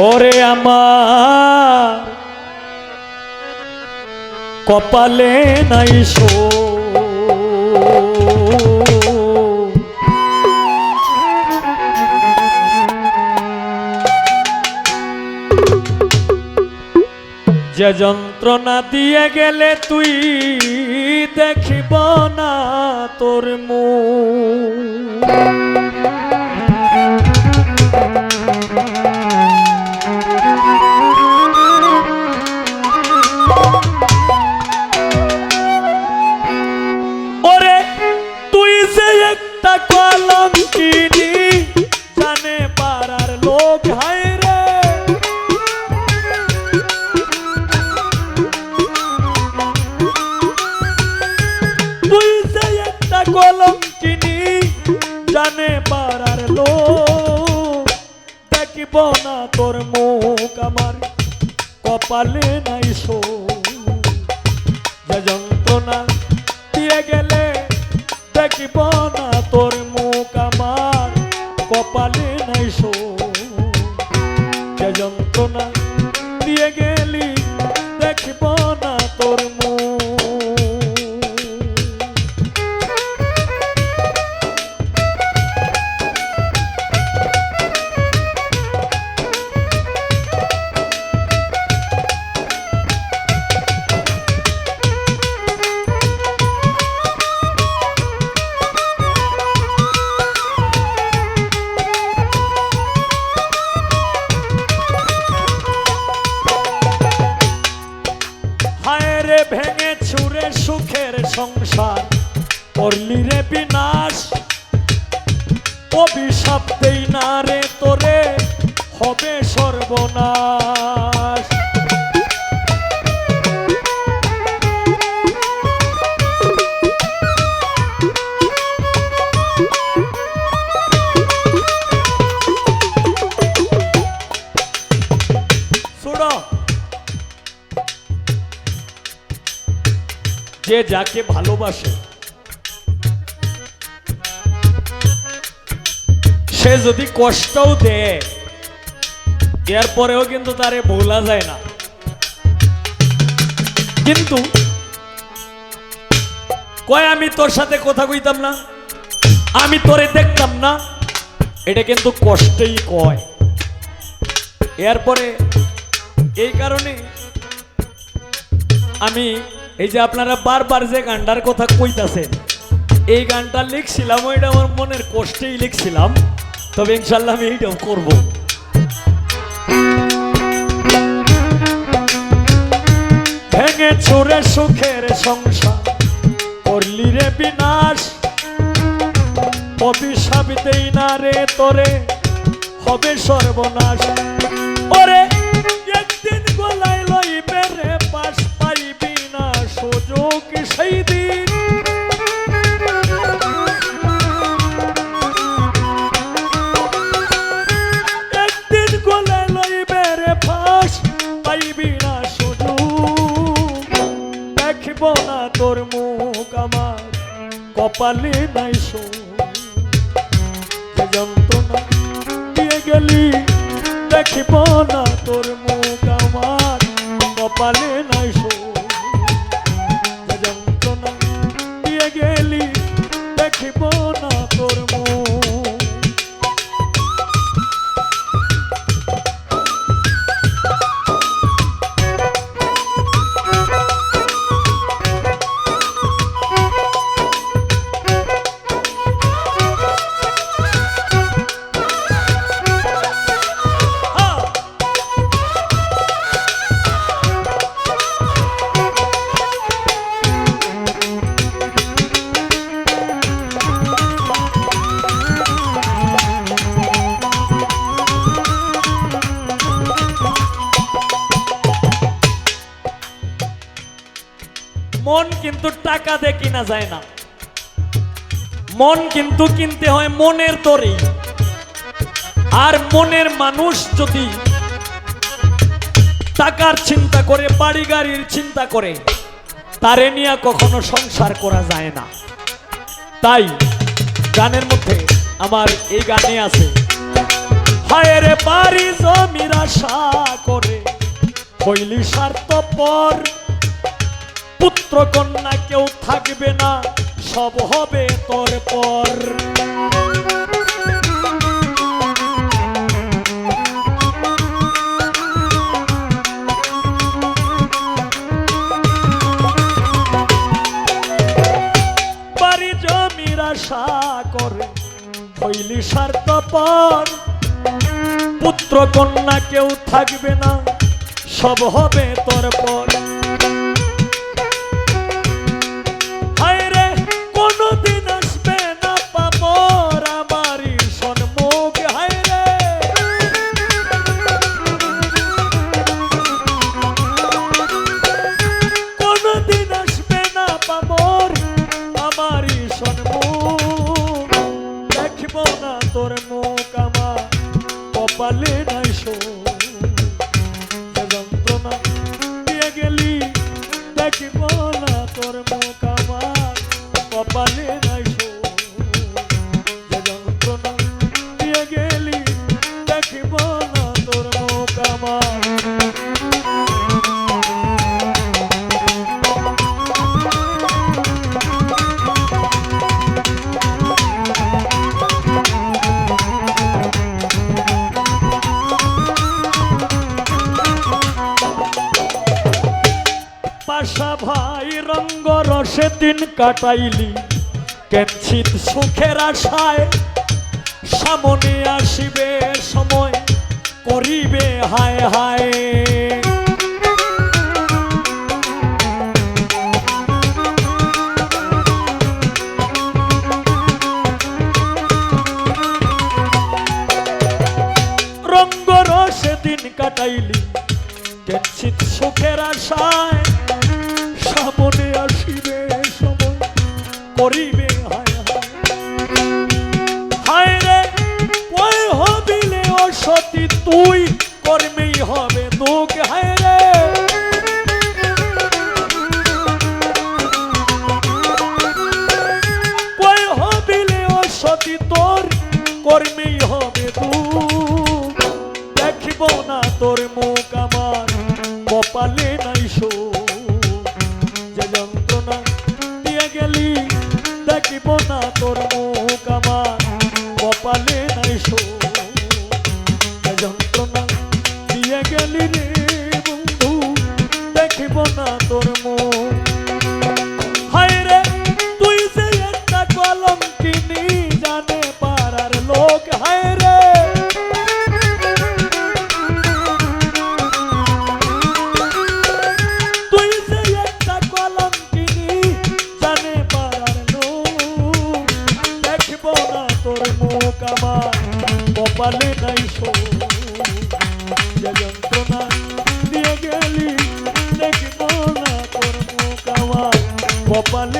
ওরে আমার কপালে নাই শো যে যন্ত্রণা দিয়ে গেলে তুই দেখিব না তোর মুখ তোর মুখ আমার কপালে নাই যা যন্ত্রণা বিনাশ অভিশাপ দেই না রে তোরে হবে সর্বনাশ। যে যাকে ভালোবাসে সে যদি কষ্টও দেয়, এরপরেও কিন্তু তারে ভোলা যায় না। কিন্তু, কয় আমি তোর সাথে কথা কইতাম না? আমি তোরে দেখতাম না? এটা কিন্তু কষ্টেই কয়। এরপরে, এই কারণে আমি এই যে আপনারা বারবার যে গানটার কথা কইতাছেন, এই গানটা লিখছিলাম, ওইটা আমার মনের কষ্টেই লিখছিলাম। তবে ইনশাল্লাহ আমি এইটাও করব। ভেঙে ছোড়ে সুখের সংসার, করলি রে বিনাশ। অভিশাপ দেই না রে তোরে, হবে সর্বনাশ। কপালে নাই যন্ত্রণা দিয়ে গেলি দেখিব না তোর মুখ আমার। কপালে নাই টাকা দিয়ে কিনা যায় না। মন কিন্তু কিনতে হয় মনের তরেই আর মনের মানুষ যদি টাকার চিন্তা করে বাড়ি গাড়ির চিন্তা করে, তারে নিয়ে কখনো সংসার করা যায় না। তাই গানের মধ্যে আমার এই গানে আছে, হায় রে বাড়ি জমির আশা হইলি স্বার্থপর পুত্র কন্যা কেউ থাকবে না, সব হবে তোর পর। বাড়ি জমির আশা করে, হইলি স্বার্থপর। পুত্র কন্যা কেউ থাকবে না, সব হবে তোর পর। নাই যন্ত্রণা দিয়ে গেলি দেখব না তোর মুখ আমার কপালে পাশা ভাই রঙ্গ রসে দিন কাটাইলি। কেঞ্চিত সুখের আশায় সামনে আসিবে সময়, করিবে হায় হায়। অসতি তোর কর্মেই হবে তু দেখিব না তোর মুখ আমার, কপালে নাই শো যে যন্ত্রণা দিয়ে গেলি, দেখিব না তোর মুখ আমার, কপালে নাই শো আমার কপালে নাই যে যন্ত্রণা দিয়ে গেলি দেখব না তোর মুখ আমার কপালে